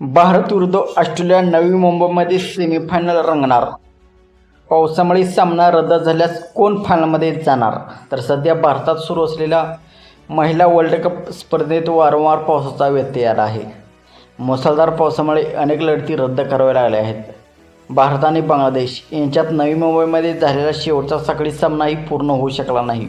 भारत विरुद्ध ऑस्ट्रेलिया नवी मुंबईमध्ये सेमीफायनल रंगणार. पावसामुळे सामना रद्द झाल्यास कोण फायनलमध्ये जाणार? तर सध्या भारतात सुरू असलेल्या महिला वर्ल्ड कप स्पर्धेत वारंवार पावसाचा व्यत्यय आला आहे. मुसळधार पावसामुळे अनेक लढती रद्द कराव्या लागल्या आहेत. भारत आणि बांगलादेश यांच्यात नवी मुंबईमध्ये झालेला शेवटचा साखळी सामनाही पूर्ण होऊ शकला नाही.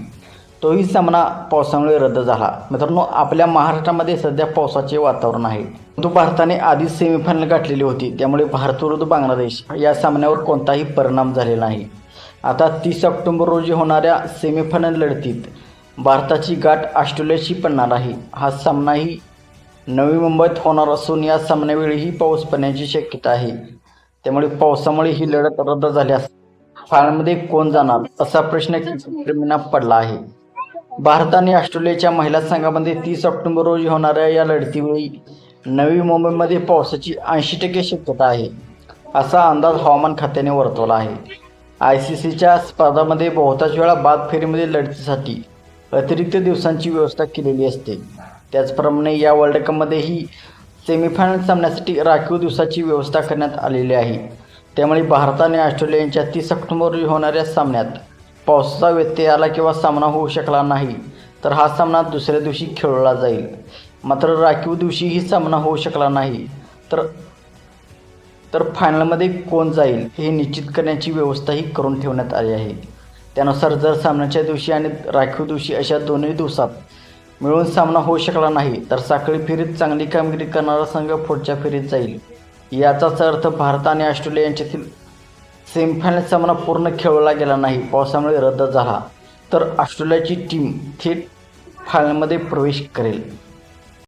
तोही सामना पावसामुळे रद्द झाला. मित्रांनो आपल्या महाराष्ट्रामध्ये सध्या पावसाचे वातावरण आहे. परंतु भारताने आधीच सेमीफायनल गाठलेली होती. त्यामुळे भारत विरुद्ध बांगलादेश या सामन्यावर कोणताही परिणाम झालेला नाही. आता तीस ऑक्टोबर रोजी होणाऱ्या सेमीफायनल लढतीत भारताची गाठ ऑस्ट्रेलियाशी पडणार आहे. हा सामनाही नवी मुंबईत होणार असून या सामन्यावेळीही पाऊस पडण्याची शक्यता आहे. त्यामुळे पावसामुळे ही लढत रद्द झाल्यास फायनलमध्ये कोण जाणार असा प्रश्न प्रेमींना पडला आहे. भारत आणि ऑस्ट्रेलियाच्या महिला संघामध्ये तीस ऑक्टोबर रोजी होणाऱ्या या लढतीवेळी नवी मुंबईमध्ये पावसाची ऐंशी टक्के शक्यता आहे असा अंदाज हवामान खात्याने वर्तवला आहे. आय सी सीच्या स्पर्धामध्ये बहुतांश वेळा बाद फेरीमध्ये लढतीसाठी अतिरिक्त दिवसांची व्यवस्था केलेली असते. त्याचप्रमाणे या वर्ल्ड कपमध्येही सेमीफायनल सामन्यासाठी राखीव दिवसाची व्यवस्था करण्यात आलेली आहे. त्यामुळे भारत आणि ऑस्ट्रेलिया यांच्या तीस ऑक्टोबर रोजी होणाऱ्या सामन्यात पावसाचा व्यत्यय आला किंवा सामना होऊ शकला नाही तर हा सामना दुसऱ्या दिवशी खेळला जाईल. मात्र राखीव दिवशीही सामना होऊ शकला नाही तर तर फायनलमध्ये कोण जाईल हे निश्चित करण्याची व्यवस्थाही करून ठेवण्यात आली आहे. त्यानुसार जर सामन्याच्या दिवशी आणि राखीव दिवशी अशा दोन्ही दिवसात मिळून सामना होऊ शकला नाही तर साखळी फेरीत चांगली कामगिरी करणारा संघ पुढच्या फेरीत जाईल. याचाच अर्थ भारत आणि ऑस्ट्रेलिया यांच्यातील सेमीफायनल सामना पूर्ण खेळवला गेला नाही. पावसामुळे रद्द झाला. तर ऑस्ट्रेलियाची टीम थेट फायनलमध्ये प्रवेश करेल.